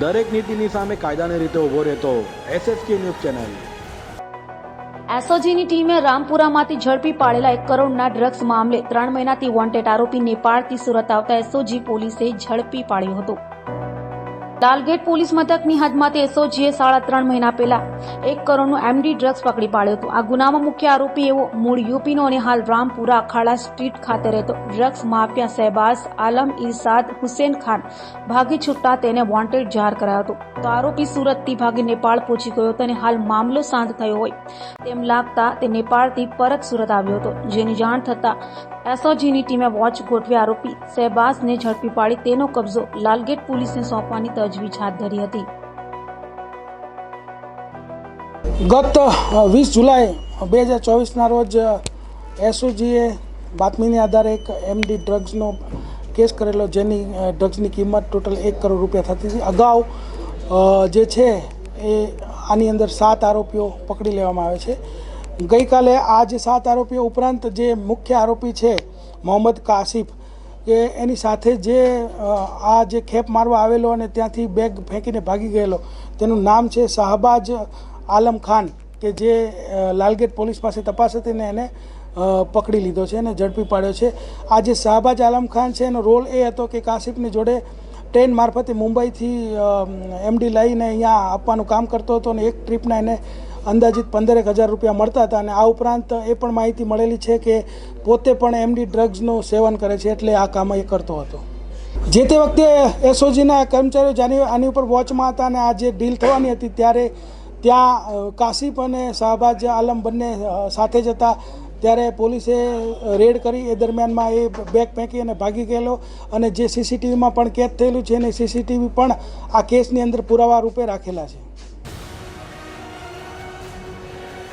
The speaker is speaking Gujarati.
દરેક નીતિની સામે કાયદાની રીતે ઊભો રહેતો એસએસકે ન્યૂઝ ચેનલ. એસઓજીની ટીમે રામપુરામાંથી ઝડપી પાડેલા એક કરોડના ડ્રગ્સ મામલે ત્રણ મહિનાથી વોન્ટેડ આરોપી નેપાળથી સુરત આવતા એસઓજી પોલીસે ઝડપી પાડ્યો હતો. લાલગેટ પોલીસ મથકની હદમાં એસઓજીએ સાડા ત્રણ મહિના પહેલા એક કરોડનું એમડી ડ્રગ્સ પકડી પાડ્યું હતું. આ ગુનામાં મુખ્ય આરોપી એવો મૂળ યુપીનો અને હાલ રામપુરા અખાડા સ્ટ્રીટ ખાતે રહેતો ડ્રગ્સ માફિયા શહેબાઝ આલમ ઇરસાદ હુસેન ખાન ભાગી છૂટતા તેને વોન્ટેડ જાહેર કરાયો હતો. તો આરોપી સુરતથી ભાગી નેપાળ પહોંચી ગયો હતો અને હાલ મામલો શાંત થયો હોય તેમ લાગતા તે નેપાળથી પરત સુરત આવ્યો હતો. જેની જાણ થતાં એસઓજીની ટીમે વોચ ગોઠવી આરોપી શહેબાઝને ઝડપી પાડી તેનો કબજો લાલગેટ પોલીસને સોંપવાની તજવીજ હાથ ધરી હતી. ગત વીસ જુલાઈ, બે હજાર ચોવીસના રોજ એસઓજીએ બાતમીને આધારે એક એમડી ડ્રગ્સનો કેસ કરેલો, જેની ડ્રગ્સની કિંમત ટોટલ એક કરોડ રૂપિયા થતી હતી. અગાઉ જે છે એ આની અંદર સાત આરોપીઓ પકડી લેવામાં આવે છે. ગઈકાલે આ જે સાત આરોપીઓ ઉપરાંત જે મુખ્ય આરોપી છે, મોહમ્મદ કાસિફ કે એની સાથે જે આ જે ખેપ મારવા આવેલો અને ત્યાંથી બેગ ફેંકીને ભાગી ગયેલો, તેનું નામ છે શાહબાજ આલમ ખાન, કે જે લાલગેટ પોલીસ પાસે તપાસ હતી ને એને પકડી લીધો છે અને ઝડપી પાડ્યો છે. આ જે શાહબાજ આલમ ખાન છે, એનો રોલ એ હતો કે કાસિફની જોડે ટ્રેન મારફતે મુંબઈથી એમડી લઈને અહીંયા આપવાનું કામ કરતો હતો અને એક ટ્રીપના એને અંદાજિત પંદરેક હજાર રૂપિયા મળતા હતા અને આ ઉપરાંત એ પણ માહિતી મળેલી છે કે પોતે પણ એમડી ડ્રગ્સનું સેવન કરે છે એટલે આ કામ એ કરતો હતો. જે તે વખતે એસઓજીના કર્મચારીઓ જાની આની ઉપર વોચમાં હતા અને આ જે ડીલ થવાની હતી ત્યારે ત્યાં કાશીપ અને શાહબાજ આલમ બંને સાથે જ હતા. ત્યારે પોલીસે રેડ કરી. એ દરમિયાનમાં એ બેગ ફેંકી અને ભાગી ગયેલો અને જે સીસીટીવીમાં પણ કેદ થયેલું છે અને સીસીટીવી પણ આ કેસની અંદર પુરાવા રૂપે રાખેલા છે.